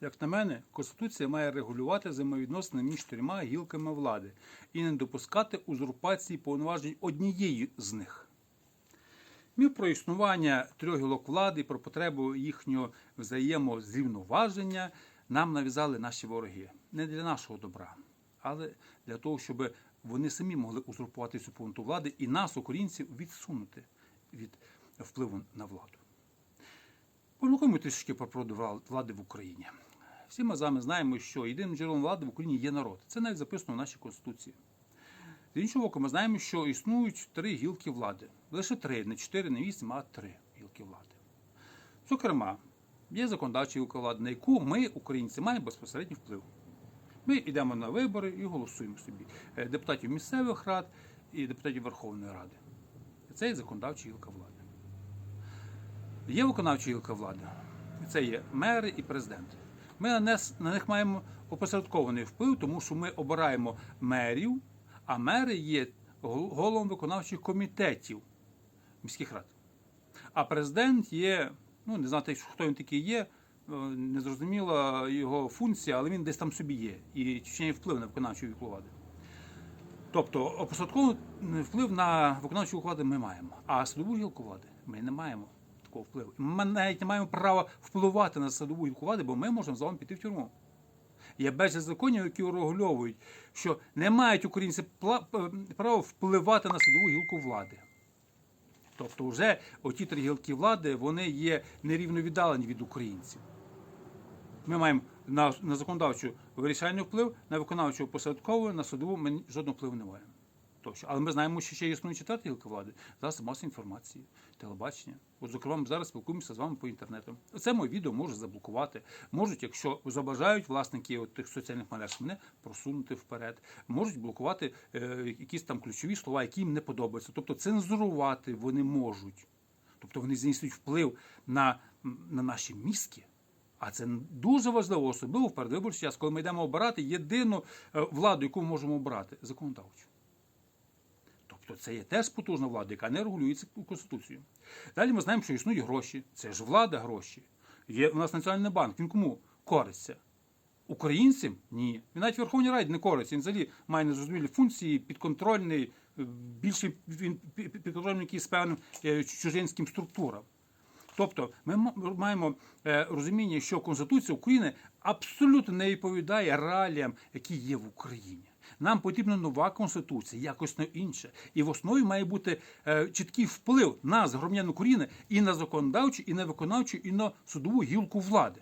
Як на мене, Конституція має регулювати взаємовідносини між чотирма гілками влади і не допускати узурпації повноважень однієї з них. Міф про існування трьох гілок влади і про потребу їхнього взаємозрівноваження нам нав'язали наші вороги. Не для нашого добра, але для того, щоб вони самі могли узурпувати цю повноту влади і нас, українців, відсунути від впливу на владу. Помилкуємо трішки про природу влади в Україні. Всі ми з вами знаємо, що єдиним джерелом влади в Україні є народ. Це навіть записано в нашій Конституції. З іншого боку, ми знаємо, що існують три гілки влади. Лише три, не чотири, не вісім, а три гілки влади. Зокрема, є законодавча гілка влади, на яку ми, українці, маємо безпосередній вплив. Ми йдемо на вибори і голосуємо собі е, депутатів місцевих рад і депутатів Верховної Ради. Це є законодавча гілка влади. Є виконавча гілка влади. Це є мери і президент. Ми на, них маємо опосередкований вплив, тому що ми обираємо мерів, а мери є гол- головами виконавчих комітетів міських рад. А президент є, ну не знати, хто він такий є, е, незрозуміла його функція, але він десь там собі є і чиняє вплив на виконавчу гілку влади. Тобто опосередкований вплив на виконавчу влади ми маємо, а судову гілку влади ми не маємо такого впливу. Ми навіть не маємо права впливати на судову гілку влади, бо ми можемо з вами піти в тюрму. Є безліч законів, які урегульовують, що не мають українці е, права впливати на судову гілку влади. Тобто, вже оті три гілки влади вони є нерівно віддалені від українців. Ми маємо на, на законодавчу вирішальний вплив, на виконавчу посадкову, на судову ми жодного впливу не маємо. Тощо. Але ми знаємо, що ще існує четверта гілка влади, засоб масової інформації, телебачення. От, зокрема, ми зараз спілкуємося з вами по інтернету. Це моє відео можуть заблокувати. Можуть, якщо забажають власники от тих соціальних мереж, мене просунути вперед. Можуть блокувати е, якісь там ключові слова, які їм не подобаються. Тобто цензурувати вони можуть. Тобто вони здійснюють вплив на, на наші мізки. А це дуже важливо, особливо в передвиборчий час, коли ми йдемо обирати єдину е, владу, яку ми можемо обрати законодавчу. Тобто це є теж потужна влада, яка не регулюється Конституцією. Далі ми знаємо, що існують гроші. Це ж влада гроші. Є у нас Національний банк. Він кому користься? Українцям? Ні. Він навіть Верховній Раді не користиться. Він взагалі має незрозумілі функції, підконтрольний, більше він пі- пі- підконтрольний якийсь певним е, чужинським структурам. Тобто ми маємо е, розуміння, що Конституція України абсолютно не відповідає реаліям, які є в Україні. Нам потрібна нова конституція, якось не інше. І в основі має бути е, чіткий вплив нас, громадян України, і на законодавчу, і на виконавчу, і на судову гілку влади.